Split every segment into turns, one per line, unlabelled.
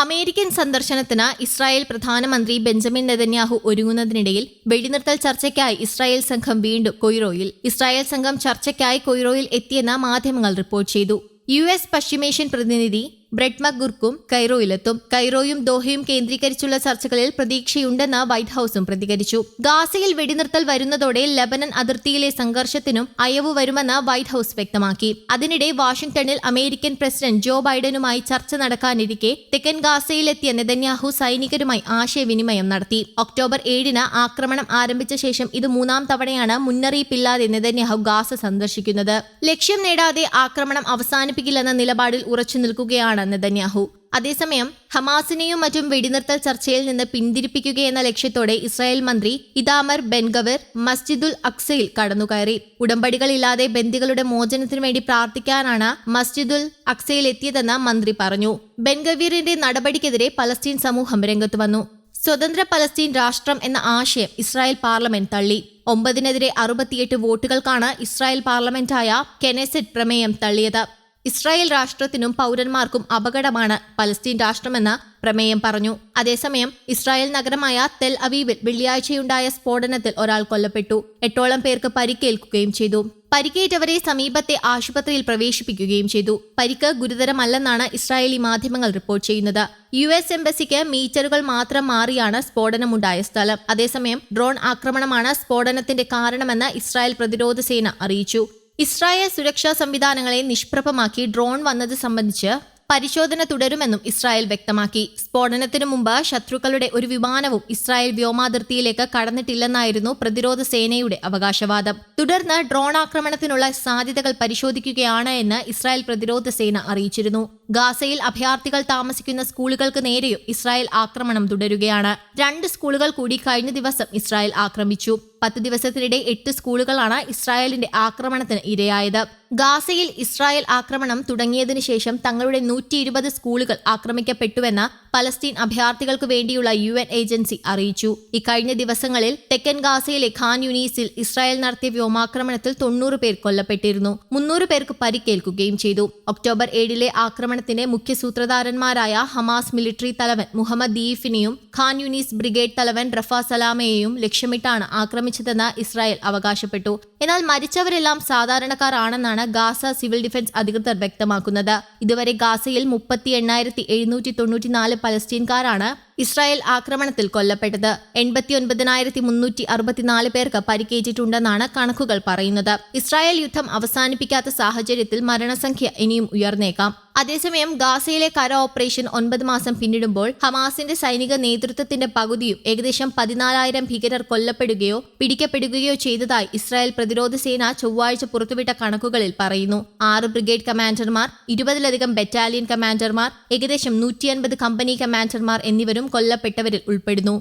American സന്ദർശനത്തിന് Israel പ്രധാനമന്ത്രി Benjamin Netanyahu ഒരുങ്ങുന്നതിനിടയിൽ വെടിനിർത്തൽ ചർച്ചയ്ക്കായി ഇസ്രായേൽ സംഘം വീണ്ടും കൊയ്റോയിൽ ഇസ്രായേൽ സംഘം ചർച്ചയ്ക്കായി കൊയ്റോയിൽ എത്തിയെന്ന് മാധ്യമങ്ങൾ റിപ്പോർട്ട് ചെയ്തു. യു എസ് പശ്ചിമേഷ്യൻ പ്രതിനിധി ബ്രെഡ് മഗുർക്കും കൈറോയിലെത്തും. കൈറോയും ദോഹയും കേന്ദ്രീകരിച്ചുള്ള ചർച്ചകളിൽ പ്രതീക്ഷയുണ്ടെന്ന് വൈറ്റ് ഹൌസും പ്രതികരിച്ചു. ഗാസയിൽ വെടിനിർത്തൽ വരുന്നതോടെ ലബനൻ അതിർത്തിയിലെ സംഘർഷത്തിനും അയവ് വരുമെന്ന് വൈറ്റ് ഹൌസ് വ്യക്തമാക്കി. അതിനിടെ വാഷിംഗ്ടണിൽ അമേരിക്കൻ പ്രസിഡന്റ് ജോ ബൈഡനുമായി ചർച്ച നടക്കാനിരിക്കെ തെക്കൻ ഗാസയിലെത്തിയ നെതന്യാഹു സൈനികരുമായി ആശയവിനിമയം നടത്തി. ഒക്ടോബർ ഏഴിന് ആക്രമണം ആരംഭിച്ച ശേഷം ഇത് മൂന്നാം തവണയാണ് മുന്നറിയിപ്പില്ലാതെ നെതന്യാഹു ഗാസ സന്ദർശിക്കുന്നത്. ലക്ഷ്യം നേടാതെ ആക്രമണം അവസാനിപ്പിക്കില്ലെന്ന നിലപാടിൽ ഉറച്ചു നിൽക്കുകയാണ് നെതന്യാഹു അതേസമയം ഹമാസിനെയും മറ്റും വെടിനിർത്തൽ ചർച്ചയിൽ നിന്ന് പിന്തിരിപ്പിക്കുകയെന്ന ലക്ഷ്യത്തോടെ ഇസ്രായേൽ മന്ത്രി ഇതാമർ ബെൻഗവർ മസ്ജിദുൽ അക്സയിൽ കടന്നുകയറി. ഉടമ്പടികളില്ലാതെ ബന്ദികളുടെ മോചനത്തിനു വേണ്ടി പ്രാർത്ഥിക്കാനാണ് മസ്ജിദുൽ അക്സയിൽ എത്തിയതെന്ന് മന്ത്രി പറഞ്ഞു. ബെൻഗവീറിന്റെ നടപടിക്കെതിരെ പലസ്തീൻ സമൂഹം രംഗത്ത് വന്നു. സ്വതന്ത്ര പലസ്തീൻ രാഷ്ട്രം എന്ന ആശയം ഇസ്രായേൽ പാർലമെന്റ് തള്ളി. ഒമ്പതിനെതിരെ അറുപത്തിയെട്ട് വോട്ടുകൾക്കാണ് ഇസ്രായേൽ പാർലമെന്റായ കെനെസെറ്റ് പ്രമേയം തള്ളിയത്. ഇസ്രായേൽ രാഷ്ട്രത്തിനും പൗരന്മാർക്കും അപകടമാണ് പലസ്തീൻ രാഷ്ട്രമെന്ന് പ്രമേയം പറഞ്ഞു. അതേസമയം ഇസ്രായേൽ നഗരമായ തെൽ അവീവിൽ വെള്ളിയാഴ്ചയുണ്ടായ സ്ഫോടനത്തിൽ ഒരാൾ കൊല്ലപ്പെട്ടു. എട്ടോളം പേർക്ക് പരിക്കേൽക്കുകയും ചെയ്തു. പരിക്കേറ്റവരെ സമീപത്തെ ആശുപത്രിയിൽ പ്രവേശിപ്പിക്കുകയും ചെയ്തു. പരിക്ക് ഗുരുതരമല്ലെന്നാണ് ഇസ്രായേലി മാധ്യമങ്ങൾ റിപ്പോർട്ട് ചെയ്യുന്നത്. യു എസ് എംബസിക്ക് മീറ്ററുകൾ മാത്രം മാറിയാണ് സ്ഫോടനമുണ്ടായ സ്ഥലം. അതേസമയം ഡ്രോൺ ആക്രമണമാണ് സ്ഫോടനത്തിന്റെ കാരണമെന്ന് ഇസ്രായേൽ പ്രതിരോധ സേന അറിയിച്ചു. ഇസ്രായേൽ സുരക്ഷാ സംവിധാനങ്ങളെ നിഷ്പ്രഭമാക്കി ഡ്രോൺ വന്നത് സംബന്ധിച്ച് പരിശോധന തുടരുമെന്നും ഇസ്രായേൽ വ്യക്തമാക്കി. സ്ഫോടനത്തിനു മുമ്പ് ശത്രുക്കളുടെ ഒരു വിമാനവും ഇസ്രായേൽ വ്യോമാതിർത്തിയിലേക്ക് കടന്നിട്ടില്ലെന്നായിരുന്നു പ്രതിരോധ സേനയുടെ അവകാശവാദം. തുടർന്ന് ഡ്രോൺ ആക്രമണത്തിനുള്ള സാധ്യതകൾ പരിശോധിക്കുകയാണ് എന്ന് ഇസ്രായേൽ പ്രതിരോധ സേന അറിയിച്ചിരുന്നു. ഗാസയിൽ അഭയാർത്ഥികൾ താമസിക്കുന്ന സ്കൂളുകൾക്ക് നേരെയും ഇസ്രായേൽ ആക്രമണം തുടരുകയാണ്. രണ്ട് സ്കൂളുകൾ കൂടി കഴിഞ്ഞ ദിവസം ഇസ്രായേൽ ആക്രമിച്ചു. പത്ത് ദിവസത്തിനിടെ എട്ട് സ്കൂളുകളാണ് ഇസ്രായേലിന്റെ ആക്രമണത്തിന് ഇരയായത്. ഗാസയിൽ ഇസ്രായേൽ ആക്രമണം തുടങ്ങിയതിനു ശേഷം തങ്ങളുടെ നൂറ്റി ഇരുപത് സ്കൂളുകൾ ആക്രമിക്കപ്പെട്ടുവെന്ന് പലസ്തീൻ അഭയാർത്ഥികൾക്ക് വേണ്ടിയുള്ള യു എൻ ഏജൻസി അറിയിച്ചു. ഇക്കഴിഞ്ഞ ദിവസങ്ങളിൽ തെക്കൻ ഗാസയിലെ ഖാൻ യുനീസിൽ ഇസ്രായേൽ നടത്തിയ വ്യോമാക്രമണത്തിൽ തൊണ്ണൂറ് പേർ കൊല്ലപ്പെട്ടിരുന്നു. മുന്നൂറ് പേർക്ക് പരിക്കേൽക്കുകയും ചെയ്തു. ഒക്ടോബർ ഏഴിലെ ആക്രമണത്തിന്റെ മുഖ്യ സൂത്രധാരന്മാരായ ഹമാസ് മിലിറ്ററി തലവൻ മുഹമ്മദ് ദീഫിനെയും ഖാൻ യുനീസ് ബ്രിഗേഡ് തലവൻ റഫാ സലാമയെയും ലക്ഷ്യമിട്ടാണ് ആക്രമിച്ചതെന്ന് ഇസ്രായേൽ അവകാശപ്പെട്ടു. എന്നാൽ മരിച്ചവരെല്ലാം സാധാരണക്കാരാണെന്നാണ് ഗാസ സിവിൽ ഡിഫൻസ് അധികൃതർ വ്യക്തമാക്കുന്നത്. ഇതുവരെ ഗാസയിൽ മുപ്പത്തി എണ്ണായിരത്തി എഴുന്നൂറ്റി തൊണ്ണൂറ്റിനാല് പലസ്തീൻകാരാണ് ഇസ്രായേൽ ആക്രമണത്തിൽ കൊല്ലപ്പെട്ടത്. എൺപത്തി ഒൻപതിനായിരത്തി മുന്നൂറ്റി അറുപത്തിനാല് പേർക്ക് പരിക്കേറ്റിട്ടുണ്ടെന്നാണ് കണക്കുകൾ പറയുന്നത്. ഇസ്രായേൽ യുദ്ധം അവസാനിപ്പിക്കാത്ത സാഹചര്യത്തിൽ മരണസംഖ്യ ഇനിയും ഉയർന്നേക്കാം. അതേസമയം ഗാസയിലെ കര ഓപ്പറേഷൻ ഒൻപത് മാസം പിന്നിടുമ്പോൾ ഹമാസിന്റെ സൈനിക നേതൃത്വത്തിന്റെ പകുതിയും ഏകദേശം പതിനാലായിരം ഭീകരർ കൊല്ലപ്പെടുകയോ പിടിക്കപ്പെടുകയോ ചെയ്തതായി ഇസ്രായേൽ പ്രതിരോധ സേന ചൊവ്വാഴ്ച പുറത്തുവിട്ട കണക്കുകളിൽ പറയുന്നു. ആറ് ബ്രിഗേഡ് കമാൻഡർമാർ ഇരുപതിലധികം ബറ്റാലിയൻ കമാൻഡർമാർ ഏകദേശം നൂറ്റി അൻപത് കമ്പനി കമാൻഡർമാർ എന്നിവരും കൊല്ലപ്പെട്ടവരിൽ ഉൾപ്പെടുന്നു.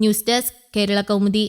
News desk Kerala Kaumudi.